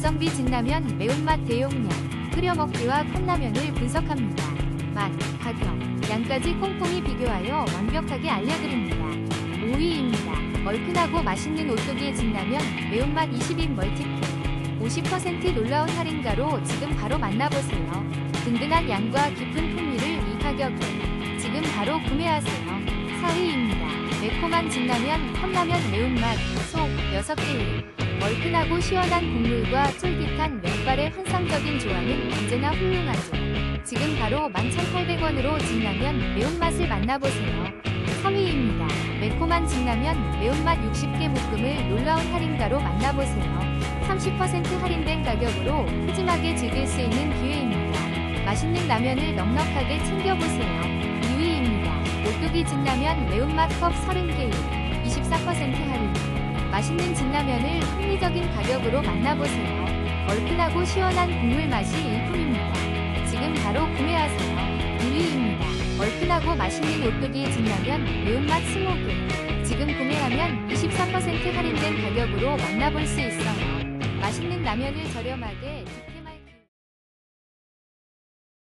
가성비 진라면 매운맛 대용량 끓여 먹기와 컵라면을 분석합니다. 맛, 가격, 양까지 꼼꼼히 비교하여 완벽하게 알려드립니다. 5위입니다. 얼큰하고 맛있는 오뚜기 진라면 매운맛 20인 멀티팩 50% 놀라운 할인가로 지금 바로 만나보세요. 든든한 양과 깊은 풍미를 이 가격에 지금 바로 구매하세요. 4위입니다. 매콤한 진라면, 컵라면 매운맛, 속 6개일. 얼큰하고 시원한 국물과 쫄깃한 면발의 환상적인 조화는 언제나 훌륭하죠. 지금 바로 11,800원으로 진라면 매운맛을 만나보세요. 3위입니다. 매콤한 진라면 매운맛 60개 묶음을 놀라운 할인가로 만나보세요. 30% 할인된 가격으로 푸짐하게 즐길 수 있는 기회입니다. 맛있는 라면을 넉넉하게 챙겨보세요. 2위입니다. 오뚜기 진라면 매운맛 컵 30개일 24% 할인 맛있는 진라면을 합리적인 가격으로 만나보세요. 얼큰하고 시원한 국물 맛이 일품입니다. 지금 바로 구매하세요. 1위입니다. 얼큰하고 맛있는 오뚜기 진라면 매운맛 20개 지금 구매하면 24% 할인된 가격으로 만나볼 수 있어요. 맛있는 라면을 저렴하게